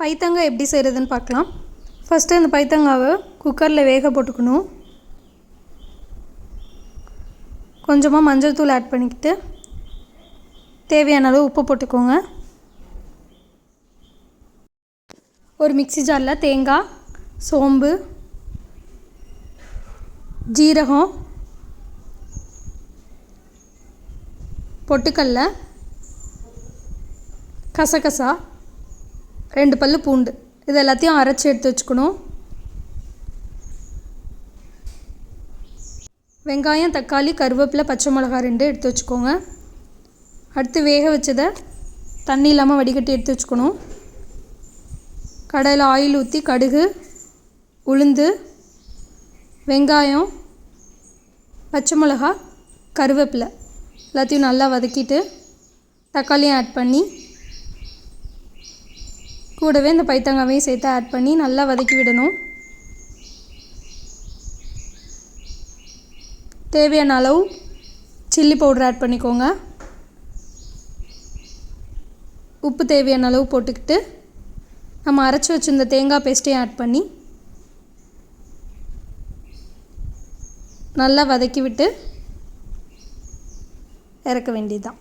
பைத்தங்காய் எப்படி செய்கிறதுன்னு பார்க்கலாம். ஃபஸ்ட்டு அந்த பைத்தங்காவை குக்கரில் வேக போட்டுக்கணும். கொஞ்சமாக மஞ்சள் தூள் ஆட் பண்ணிக்கிட்டு தேவையான அளவு உப்பு போட்டுக்கோங்க. ஒரு மிக்சி ஜாரில் தேங்காய் சோம்பு ஜீரகம் பொட்டுக்கல்ல கசகசா ரெண்டு பல் பூண்டு. இது எல்லாத்தையும் அரைச்சி எடுத்து வச்சுக்கணும். வெங்காயம் தக்காளி கருவேப்பிலை பச்சை மிளகாய் ரெண்டு எடுத்து வச்சுக்கோங்க. அடுத்து வேக வச்சதை தண்ணி இல்லாமல் வடிகட்டி எடுத்து வச்சுக்கணும். கடையில் ஆயில் ஊற்றி கடுகு உளுந்து வெங்காயம் பச்சை மிளகா கருவேப்பிலை. எல்லாத்தையும் நல்லா வதக்கிட்டு தக்காளியும் ஆட் பண்ணி கூடவே இந்த பைத்தங்காவையும் சேர்த்து ஆட் பண்ணி நல்லா வதக்கி விடணும். தேவையான அளவு சில்லி பவுடர் ஆட் பண்ணிக்கோங்க. உப்பு தேவையான அளவு போட்டுக்கிட்டு நம்ம அரைச்சி வச்சுருந்த தேங்காய் பேஸ்ட்டையும் ஆட் பண்ணி நல்லா வதக்கி விட்டு இறக்க வேண்டியதுதான்.